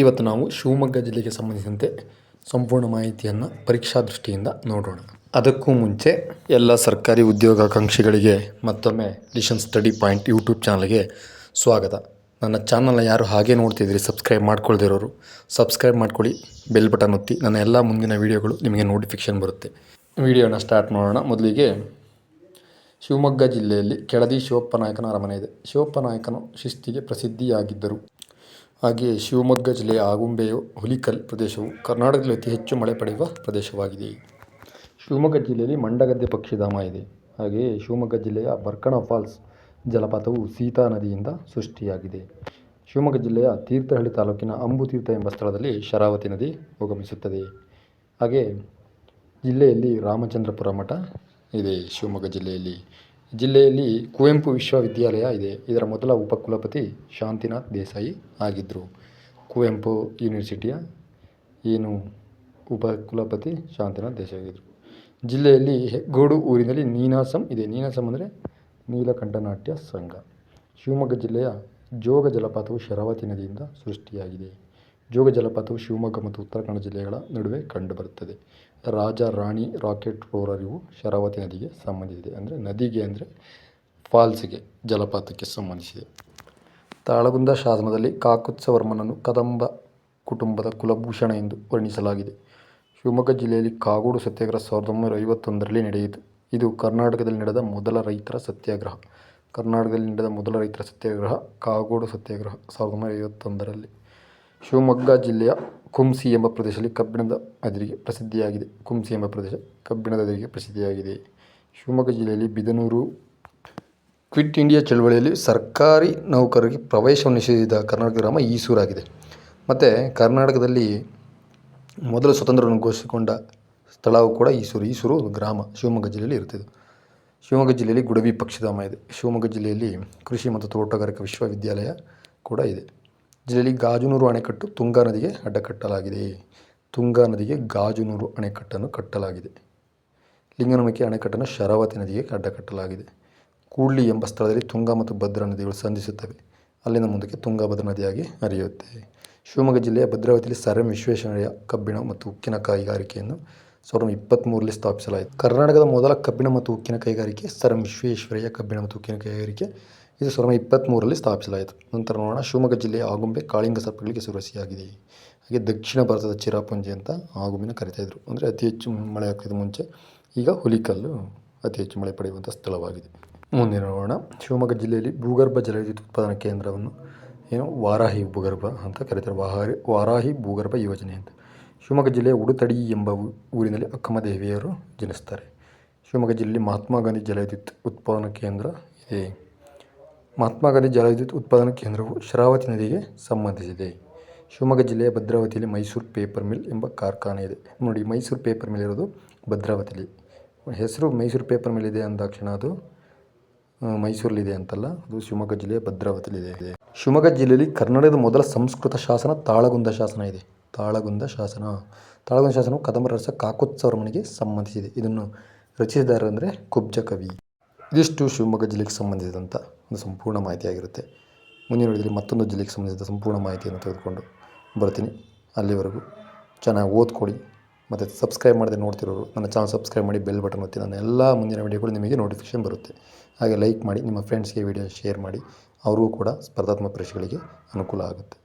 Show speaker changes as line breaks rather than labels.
ಇವತ್ತು ನಾವು ಶಿವಮೊಗ್ಗ ಜಿಲ್ಲೆಗೆ ಸಂಬಂಧಿಸಿದಂತೆ ಸಂಪೂರ್ಣ ಮಾಹಿತಿಯನ್ನು ಪರೀಕ್ಷಾ ದೃಷ್ಟಿಯಿಂದ ನೋಡೋಣ. ಅದಕ್ಕೂ ಮುಂಚೆ ಎಲ್ಲ ಸರ್ಕಾರಿ ಉದ್ಯೋಗಾಕಾಂಕ್ಷಿಗಳಿಗೆ ಮತ್ತೊಮ್ಮೆ ಲಿಷನ್ ಸ್ಟಡಿ ಪಾಯಿಂಟ್ ಯೂಟ್ಯೂಬ್ ಚಾನಲ್ಗೆ ಸ್ವಾಗತ. ನನ್ನ ಚಾನಲ್ನ ಯಾರು ಹಾಗೆ ನೋಡ್ತಿದ್ದೀರಿ, ಸಬ್ಸ್ಕ್ರೈಬ್ ಮಾಡ್ಕೊಳ್ದಿರೋರು, ಸಬ್ಸ್ಕ್ರೈಬ್ ಮಾಡ್ಕೊಳ್ಳಿ ಬೆಲ್ ಬಟನ್ ಒತ್ತಿ, ನನ್ನ ಎಲ್ಲ ಮುಂದಿನ ವೀಡಿಯೋಗಳು ನಿಮಗೆ ನೋಟಿಫಿಕೇಷನ್ ಬರುತ್ತೆ. ವಿಡಿಯೋನ ಸ್ಟಾರ್ಟ್ ಮಾಡೋಣ. ಮೊದಲಿಗೆ ಶಿವಮೊಗ್ಗ ಜಿಲ್ಲೆಯಲ್ಲಿ ಕೆಳದಿ ಶಿವಪ್ಪ ನಾಯಕನ ಅರಮನೆ ಇದೆ. ಶಿವಪ್ಪ ನಾಯಕನು ಶಿಸ್ತಿಗೆ ಪ್ರಸಿದ್ಧಿಯಾಗಿದ್ದರು. ಹಾಗೆಯೇ ಶಿವಮೊಗ್ಗ ಜಿಲ್ಲೆಯ ಆಗುಂಬೆಯ ಹುಲಿಕಲ್ ಪ್ರದೇಶವು ಕರ್ನಾಟಕದಲ್ಲಿ ಅತಿ ಹೆಚ್ಚು ಮಳೆ ಪಡೆಯುವ ಪ್ರದೇಶವಾಗಿದೆ. ಶಿವಮೊಗ್ಗ ಜಿಲ್ಲೆಯಲ್ಲಿ ಮಂಡಗದ್ದೆ ಪಕ್ಷಿಧಾಮ ಇದೆ. ಹಾಗೆಯೇ ಶಿವಮೊಗ್ಗ ಜಿಲ್ಲೆಯ ಬರ್ಕಣ ಫಾಲ್ಸ್ ಜಲಪಾತವು ಸೀತಾ ನದಿಯಿಂದ ಸೃಷ್ಟಿಯಾಗಿದೆ. ಶಿವಮೊಗ್ಗ ಜಿಲ್ಲೆಯ ತೀರ್ಥಹಳ್ಳಿ ತಾಲೂಕಿನ ಅಂಬುತೀರ್ಥ ಎಂಬ ಸ್ಥಳದಲ್ಲಿ ಶರಾವತಿ ನದಿ ಉಗಮಿಸುತ್ತದೆ ಹಾಗೆ ಜಿಲ್ಲೆಯಲ್ಲಿ ರಾಮಚಂದ್ರಪುರ ಮಠ ಇದೆ ಶಿವಮೊಗ್ಗ ಜಿಲ್ಲೆಯಲ್ಲಿ. ಜಿಲ್ಲೆಯಲ್ಲಿ ಕುವೆಂಪು ವಿಶ್ವವಿದ್ಯಾಲಯ ಇದೆ. ಇದರ ಮೊದಲ ಉಪಕುಲಪತಿ ಶಾಂತಿನಾಥ್ ದೇಸಾಯಿ ಆಗಿದ್ದರು ಕುವೆಂಪು ಯೂನಿವರ್ಸಿಟಿಯ ಏನು ಉಪಕುಲಪತಿ ಶಾಂತಿನಾಥ್ ದೇಸಾಯಿ ಆಗಿದ್ದರು ಜಿಲ್ಲೆಯಲ್ಲಿ ಹೆಗ್ಗೋಡು ಊರಿನಲ್ಲಿ ನೀನಾಸಂ ಇದೆ. ನೀನಾಸಂ ಅಂದರೆ ನೀಲಕಂಠ ನಾಟ್ಯ ಸಂಘ. ಶಿವಮೊಗ್ಗ ಜಿಲ್ಲೆಯ ಜೋಗ ಜಲಪಾತವು ಶರಾವತಿ ನದಿಯಿಂದ ಸೃಷ್ಟಿಯಾಗಿದೆ. ಜೋಗ ಜಲಪಾತವು ಶಿವಮೊಗ್ಗ ಮತ್ತು ಉತ್ತರ ಕನ್ನಡ ಜಿಲ್ಲೆಗಳ ನಡುವೆ ಕಂಡುಬರುತ್ತದೆ. ರಾಜ, ರಾಣಿ, ರಾಕೆಟ್ ರೋರರ್ ಇವು ಶರಾವತಿ ನದಿಗೆ ಸಂಬಂಧಿಸಿದೆ. ಅಂದರೆ ನದಿಗೆ ಅಂದರೆ ಫಾಲ್ಸ್ಗೆ, ಜಲಪಾತಕ್ಕೆ ಸಂಬಂಧಿಸಿದೆ. ತಾಳಗುಂದ ಶಾಸನದಲ್ಲಿ ಕಾಕುತ್ಸವರ್ಮನನ್ನು ಕದಂಬ ಕುಟುಂಬದ ಕುಲಭೂಷಣ ಎಂದು ವರ್ಣಿಸಲಾಗಿದೆ. ಶಿವಮೊಗ್ಗ ಜಿಲ್ಲೆಯಲ್ಲಿ ಕಾಗೋಡು ಸತ್ಯಾಗ್ರಹ ಸಾವಿರದ ಒಂಬೈನೂರ ಐವತ್ತೊಂದರಲ್ಲಿ ನಡೆಯಿತು. ಇದು ಕರ್ನಾಟಕದಲ್ಲಿ ನಡೆದ ಮೊದಲ ರೈತರ ಸತ್ಯಾಗ್ರಹ. ಕರ್ನಾಟಕದಲ್ಲಿ ನಡೆದ ಮೊದಲ ರೈತರ ಸತ್ಯಾಗ್ರಹ ಕಾಗೋಡು ಸತ್ಯಾಗ್ರಹ ಸಾವಿರದ ಒಂಬೈನೂರ ಐವತ್ತೊಂದರಲ್ಲಿ. ಶಿವಮೊಗ್ಗ ಜಿಲ್ಲೆಯ ಕುಂಸಿ ಎಂಬ ಪ್ರದೇಶದಲ್ಲಿ ಕಬ್ಬಿಣದ ಅದಿರಿಗೆ ಪ್ರಸಿದ್ಧಿಯಾಗಿದೆ. ಕುಂಸಿ ಎಂಬ ಪ್ರದೇಶ ಕಬ್ಬಿಣದ ಅದಿರಿಗೆ ಪ್ರಸಿದ್ಧಿಯಾಗಿದೆ. ಶಿವಮೊಗ್ಗ ಜಿಲ್ಲೆಯಲ್ಲಿ ಬಿದನೂರು ಕ್ವಿಟ್ ಇಂಡಿಯಾ ಚಳವಳಿಯಲ್ಲಿ ಸರ್ಕಾರಿ ನೌಕರರಿಗೆ ಪ್ರವೇಶವನ್ನು ನಿಷೇಧಿಸಿದ ಕರ್ನಾಟಕ ಗ್ರಾಮ ಈಸೂರಾಗಿದೆ. ಮತ್ತು ಕರ್ನಾಟಕದಲ್ಲಿ ಮೊದಲು ಸ್ವತಂತ್ರವನ್ನು ಘೋಷಿಸಿಕೊಂಡ ಸ್ಥಳವು ಕೂಡ ಈಸೂರು. ಈಸೂರು ಗ್ರಾಮ ಶಿವಮೊಗ್ಗ ಜಿಲ್ಲೆಯಲ್ಲಿ ಇರುತ್ತದೆ. ಶಿವಮೊಗ್ಗ ಜಿಲ್ಲೆಯಲ್ಲಿ ಗುಡವಿ ಪಕ್ಷಿಧಾಮ ಇದೆ. ಶಿವಮೊಗ್ಗ ಜಿಲ್ಲೆಯಲ್ಲಿ ಕೃಷಿ ಮತ್ತು ತೋಟಗಾರಿಕಾ ವಿಶ್ವವಿದ್ಯಾಲಯ ಕೂಡ ಇದೆ. ಜಿಲ್ಲೆಯಲ್ಲಿ ಗಾಜುನೂರು ಅಣೆಕಟ್ಟು ತುಂಗಾ ನದಿಗೆ ಅಡ್ಡಕಟ್ಟಲಾಗಿದೆ. ತುಂಗಾ ನದಿಗೆ ಗಾಜುನೂರು ಅಣೆಕಟ್ಟನ್ನು ಕಟ್ಟಲಾಗಿದೆ. ಲಿಂಗನಮಕ್ಕಿ ಅಣೆಕಟ್ಟನ್ನು ಶರಾವತಿ ನದಿಗೆ ಅಡ್ಡಕಟ್ಟಲಾಗಿದೆ. ಕೂಡ್ಲಿ ಎಂಬ ಸ್ಥಳದಲ್ಲಿ ತುಂಗಾ ಮತ್ತು ಭದ್ರಾ ನದಿಗಳು ಸಂಧಿಸುತ್ತವೆ. ಅಲ್ಲಿನ ಮುಂದಕ್ಕೆ ತುಂಗಾ ಭದ್ರಾ ನದಿಯಾಗಿ ಹರಿಯುತ್ತೆ. ಶಿವಮೊಗ್ಗ ಜಿಲ್ಲೆಯ ಭದ್ರಾವತಿಯಲ್ಲಿ ಸರ್ ವಿಶ್ವೇಶ್ವರಯ್ಯ ಕಬ್ಬಿಣ ಮತ್ತು ಉಕ್ಕಿನ ಕೈಗಾರಿಕೆಯನ್ನು ಸಾವಿರದ ಇಪ್ಪತ್ತ್ಮೂರರಲ್ಲಿ ಸ್ಥಾಪಿಸಲಾಯಿತು. ಕರ್ನಾಟಕದ ಮೊದಲ ಕಬ್ಬಿಣ ಮತ್ತು ಉಕ್ಕಿನ ಕೈಗಾರಿಕೆ ಸರ್ ವಿಶ್ವೇಶ್ವರಯ್ಯ ಕಬ್ಬಿಣ ಮತ್ತು ಉಕ್ಕಿನ ಕೈಗಾರಿಕೆ ಇದು ಸಾವಿರದ ಇಪ್ಪತ್ತ್ಮೂರರಲ್ಲಿ ಸ್ಥಾಪಿಸಲಾಯಿತು. ನಂತರ ನೋಡೋಣ. ಶಿವಮೊಗ್ಗ ಜಿಲ್ಲೆಯ ಆಗುಂಬೆ, ಕಾಳಿಂಗ ಸರ್ಪಗಳಿಗೆ ಸುರಸಿಯಾಗಿದೆ ಹಾಗೆ ದಕ್ಷಿಣ ಭಾರತದ ಚಿರಾಪುಂಜಿ ಅಂತ ಆಗುಂಬಿನ ಕರಿತಾಯಿದ್ರು ಅಂದರೆ ಅತಿ ಹೆಚ್ಚು ಮಳೆ ಆಗ್ತಿದ್ದ ಮುಂಚೆ. ಈಗ ಹುಲಿಕಲ್ಲು ಅತಿ ಹೆಚ್ಚು ಮಳೆ ಪಡೆಯುವಂಥ ಸ್ಥಳವಾಗಿದೆ. ಮುಂದಿನ ನೋಡೋಣ. ಶಿವಮೊಗ್ಗ ಜಿಲ್ಲೆಯಲ್ಲಿ ಭೂಗರ್ಭ ಜಲವಿದ್ಯುತ್ ಉತ್ಪಾದನಾ ಕೇಂದ್ರವನ್ನು ಏನು ವಾರಾಹಿ ಭೂಗರ್ಭ ಅಂತ ಕರೀತಾರೆ. ವಾಹಾರಿ, ವಾರಾಹಿ ಭೂಗರ್ಭ ಯೋಜನೆ ಅಂತ. ಶಿವಮೊಗ್ಗ ಜಿಲ್ಲೆಯ ಉಡುತಡಿ ಎಂಬ ಊರಿನಲ್ಲಿ ಅಕ್ಕಮ್ಮ ದೇವಿಯರು ಜನಿಸ್ತಾರೆ. ಶಿವಮೊಗ್ಗ ಜಿಲ್ಲೆಯಲ್ಲಿ ಮಹಾತ್ಮ ಗಾಂಧಿ ಜಲವಿದ್ಯುತ್ ಉತ್ಪಾದನಾ ಕೇಂದ್ರ ಇದೆ. ಮಹಾತ್ಮ ಗಾಂಧಿ ಜಲವಿದ್ಯುತ್ ಉತ್ಪಾದನಾ ಕೇಂದ್ರವು ಶರಾವತಿ ನದಿಗೆ ಸಂಬಂಧಿಸಿದೆ. ಶಿವಮೊಗ್ಗ ಜಿಲ್ಲೆಯ ಭದ್ರಾವತಿಯಲ್ಲಿ ಮೈಸೂರು ಪೇಪರ್ ಮಿಲ್ ಎಂಬ ಕಾರ್ಖಾನೆ ಇದೆ. ನೋಡಿ, ಮೈಸೂರು ಪೇಪರ್ ಮಿಲ್ ಇರೋದು ಭದ್ರಾವತಿಲಿ. ಹೆಸರು ಮೈಸೂರು ಪೇಪರ್ ಮಿಲ್ ಇದೆ ಅಂದಾಕ್ಷಣ ಅದು ಮೈಸೂರಲ್ಲಿದೆ ಅಂತಲ್ಲ, ಅದು ಶಿವಮೊಗ್ಗ ಜಿಲ್ಲೆಯ ಭದ್ರಾವತಿಲಿದೆ ಶಿವಮೊಗ್ಗ ಜಿಲ್ಲೆಯಲ್ಲಿ ಕನ್ನಡದ ಮೊದಲ ಸಂಸ್ಕೃತ ಶಾಸನ ತಾಳಗುಂದ ಶಾಸನ ಇದೆ. ತಾಳಗುಂದ ಶಾಸನ. ತಾಳಗುಂದ ಶಾಸನವು ಕದಂಬರ ರಸ ಕಾಕೋತ್ಸವರ್ಮನಿಗೆ ಸಂಬಂಧಿಸಿದೆ. ಇದನ್ನು ರಚಿಸಿದಾರಂದರೆ ಕುಬ್ಜ ಕವಿ ಇದಿಷ್ಟು ಶಿವಮೊಗ್ಗ ಜಿಲ್ಲೆಗೆ ಸಂಬಂಧಿಸಿದಂಥ ಒಂದು ಸಂಪೂರ್ಣ ಮಾಹಿತಿಯಾಗಿರುತ್ತೆ. ಮುಂದಿನ ವಿಡಿಯೋದಲ್ಲಿ ಮತ್ತೊಂದು ಜಿಲ್ಲೆಗೆ ಸಂಬಂಧಿಸಿದ ಸಂಪೂರ್ಣ ಮಾಹಿತಿಯನ್ನು ತೆಗೆದುಕೊಂಡು ಬರ್ತೀನಿ. ಅಲ್ಲಿವರೆಗೂ ಚೆನ್ನಾಗಿ ಓದ್ಕೊಡಿ. ಮತ್ತು ಸಬ್ಸ್ಕ್ರೈಬ್ ಮಾಡದೆ ನೋಡ್ತಿರೋರು, ನನ್ನ ಚಾನಲ್ ಸಬ್ಸ್ಕ್ರೈಬ್ ಮಾಡಿ ಬೆಲ್ ಬಟನ್ ಒತ್ತಿ, ನನ್ನ ಎಲ್ಲ ಮುಂದಿನ ವಿಡಿಯೋಗಳು ನಿಮಗೆ ನೋಟಿಫಿಕೇಷನ್ ಬರುತ್ತೆ. ಹಾಗೆ ಲೈಕ್ ಮಾಡಿ, ನಿಮ್ಮ ಫ್ರೆಂಡ್ಸ್ಗೆ ವಿಡಿಯೋ ಶೇರ್ ಮಾಡಿ, ಅವರಿಗೂ ಕೂಡ ಸ್ಪರ್ಧಾತ್ಮಕ ಪರೀಕ್ಷೆಗಳಿಗೆ ಅನುಕೂಲ ಆಗುತ್ತೆ.